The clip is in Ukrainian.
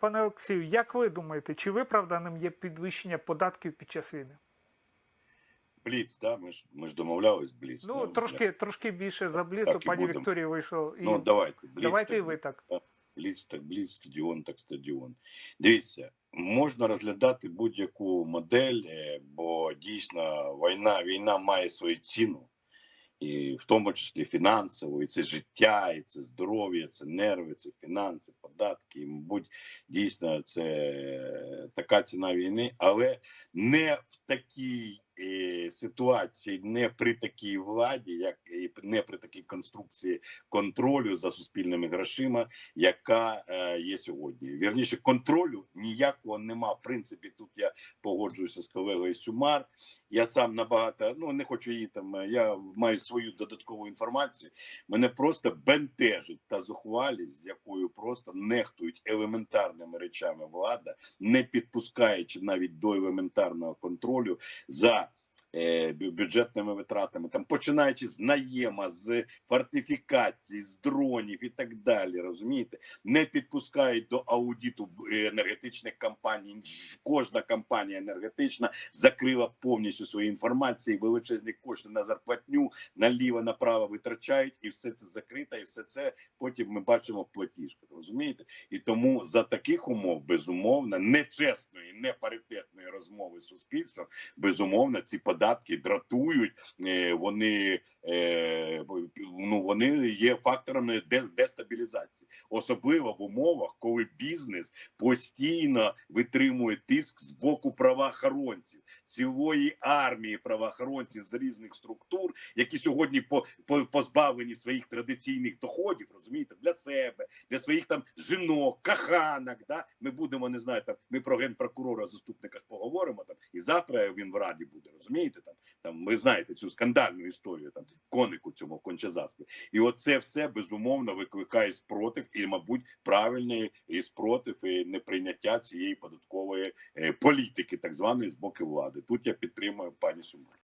Пане Олексію, як ви думаєте, чи виправданим є підвищення податків під час війни? Бліц, да? Ми ж ми ж домовлялись Бліц. Ну, да? трошки, трошки більше за бліцу, Так і пані будемо. Вікторія вийшло. І... Ну, давайте. Бліц, Давайте так, і ви так. Бліц, так бліц, стадіон, так стадіон. Дивіться, можна розглядати будь-яку модель, е, бо дійсно війна, війна має свою ціну. І в тому числі фінансово, і це життя, і це здоров'я, це нерви, це фінанси, податки. І, мабуть, дійсно це така ціна війни, але не в такій е, ситуації, не при такій владі, як і не при такій конструкції контролю за суспільними грошима, яка е, є сьогодні. Вірніше, контролю ніякого нема. В принципі, тут я погоджуюся з колегою Сюмар. Я сам набагато ну не хочу її там. е, Я маю свою додаткову інформацію. Мене просто бентежить та зухвалість, з якою просто нехтують елементарними речами влада, не підпускаючи навіть до елементарного контролю за. Е, бю- Бюджетними витратами, там починаючи з наєма, з фортифікацій, з дронів і так далі, розумієте, не підпускають до аудиту е, енергетичних компаній. Кожна компанія енергетична закрила повністю свої інформації, величезні кошти на зарплатню, наліво направо витрачають, і все це закрито, і все це потім ми бачимо в платіжках. Розумієте? І тому за таких умов безумовно нечесної, непаритетної розмови з суспільством, безумовно, ці податки дратують. е, Вони е, ну вони є факторами дестабілізації, особливо в умовах, коли бізнес постійно витримує тиск з боку правоохоронців, цілої армії правоохоронців з різних структур, які сьогодні по позбавлені своїх традиційних доходів, розумієте, для себе, для своїх там жінок, каханок. Да? Ми будемо не знаю, там ми про генпрокурора заступника ж поговоримо там, і завтра він в раді буде. Розумієте, там там ви знаєте цю скандальну історію там конику цьому в кончезаспі. І оце все безумовно викликає спротив, і, мабуть, правильний і спротив і неприйняття цієї податкової е, політики, так званої з боку влади. Тут я підтримую пані Сумар.